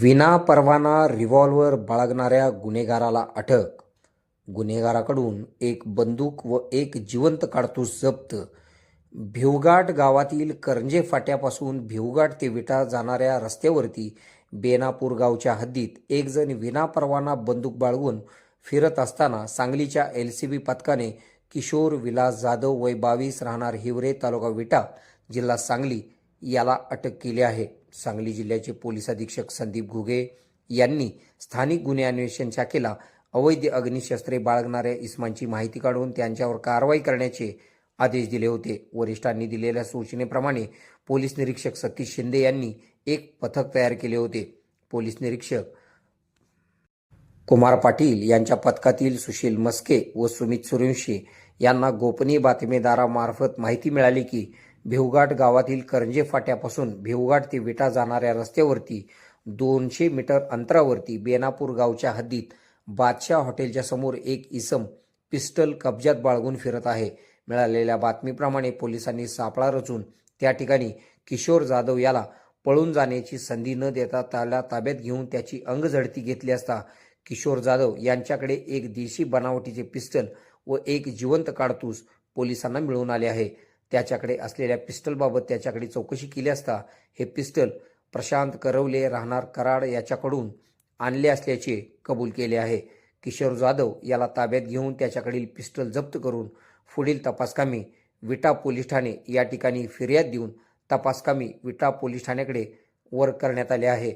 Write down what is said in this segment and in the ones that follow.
विना परवाना रिव्हॉल्वर बाळगणाऱ्या गुन्हेगाराला अटक. गुन्हेगाराकडून एक बंदूक व एक जिवंत काडतूस जप्त. भिवघाट गावातील करंजे फाट्यापासून भिवघाट ते विटा जाणाऱ्या रस्त्यावरती बेनापूर गावच्या हद्दीत एक जण विना परवाना बंदूक बाळगून फिरत असताना सांगलीच्या एल सी बी पथकाने किशोर विलास जाधव वय बावीस राहणार हिवरे तालुका विटा जिल्हा सांगली याला अटक केली आहे. सांगली जिल्ह्याचे पोलीस अधीक्षक संदीप घुगे यांनी स्थानिक गुन्हे अन्वेषण शाखेला अवैध अग्निशस्त्रे बाळगणाऱ्या इस्मांची माहिती काढून त्यांच्यावर कारवाई करण्याचे आदेश दिले होते. वरिष्ठांनी दिलेल्या सूचनेप्रमाणे पोलीस निरीक्षक सतीश शिंदे यांनी एक पथक तयार केले होते. पोलीस निरीक्षक कुमार पाटील यांच्या पथकातील सुशील मस्के व सुमित सूर्यवंशी यांना गोपनीय बातमीदारामार्फत माहिती मिळाली की भिवघाट गावातील करंजे फाट्यापासून भिवघाट ते विटा जाणाऱ्या रस्त्यावरती दोनशे मीटर अंतरावरती बेनापूर गावच्या हद्दीत बादशाह हॉटेलच्या समोर एक इसम पिस्टल कब्जात बाळगून फिरत आहे. मिळालेल्या बातमीप्रमाणे पोलिसांनी सापळा रचून त्या ठिकाणी किशोर जाधव याला पळून जाण्याची संधी न देता त्याला ताब्यात घेऊन त्याची अंगझडती घेतली असता किशोर जाधव यांच्याकडे एक देशी बनावटीचे पिस्टल व एक जिवंत काडतूस पोलिसांना मिळून आले आहे. त्याच्याकडे असलेल्या पिस्टलबाबत त्याच्याकडे चौकशी केली असता हे पिस्टल प्रशांत करवले राहणार कराड याच्याकडून आणले असल्याचे कबूल केले आहे. किशोर जाधव याला ताब्यात घेऊन त्याच्याकडील पिस्टल जप्त करून पुढील तपासकामी विटा पोलीस ठाणे या ठिकाणी फिर्याद देऊन तपासकामी विटा पोलीस ठाण्याकडे वर्क करण्यात आले आहे.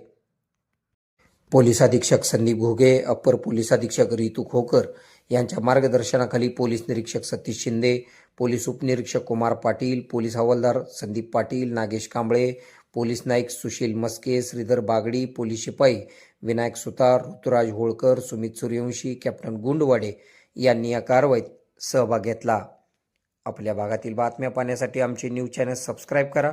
पोलीस अधीक्षक संदीप घुगे अप्पर पोलीस अधीक्षक रितू खोकर यांच्या मार्गदर्शनाखाली पोलीस निरीक्षक सतीश शिंदे पोलीस उपनिरीक्षक कुमार पाटील पोलीस हवालदार संदीप पाटील नागेश कांबळे पोलीस नाईक सुशील मस्के श्रीधर बागडी पोलीस शिपाई विनायक सुतार ऋतुराज होळकर सुमित सूर्यवंशी कॅप्टन गुंडवाडे यांनी या कारवाईत सहभाग घेतला. आपल्या भागातील बातम्या पाहण्यासाठी आमचे न्यूज चॅनल सबस्क्राईब करा.